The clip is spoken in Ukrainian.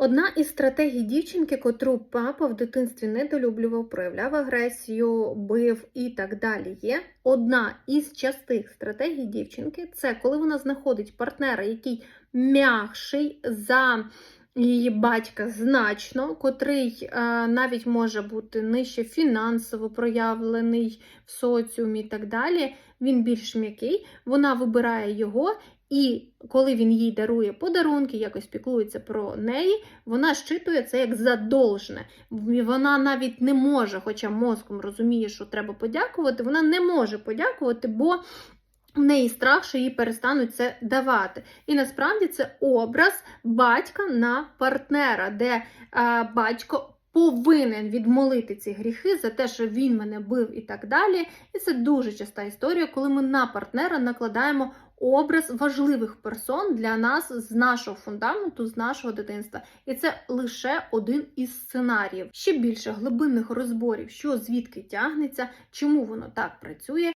Одна із стратегій дівчинки, котру папа в дитинстві недолюблював, проявляв агресію, бив і так далі. Є одна із частих стратегій дівчинки це коли вона знаходить партнера, який м'якший за її батька значно, котрий е, навіть може бути нижче фінансово проявлений в соціумі і так далі. Він більш м'який, вона вибирає його. І коли він їй дарує подарунки, якось піклується про неї, вона щитує це як задовжне. Вона навіть не може, хоча мозком розуміє, що треба подякувати, вона не може подякувати, бо в неї страх, що їй перестануть це давати. І насправді це образ батька на партнера, де е, батько. Повинен відмолити ці гріхи за те, що він мене бив і так далі. І це дуже часта історія, коли ми на партнера накладаємо образ важливих персон для нас з нашого фундаменту, з нашого дитинства. І це лише один із сценаріїв. Ще більше глибинних розборів, що звідки тягнеться, чому воно так працює.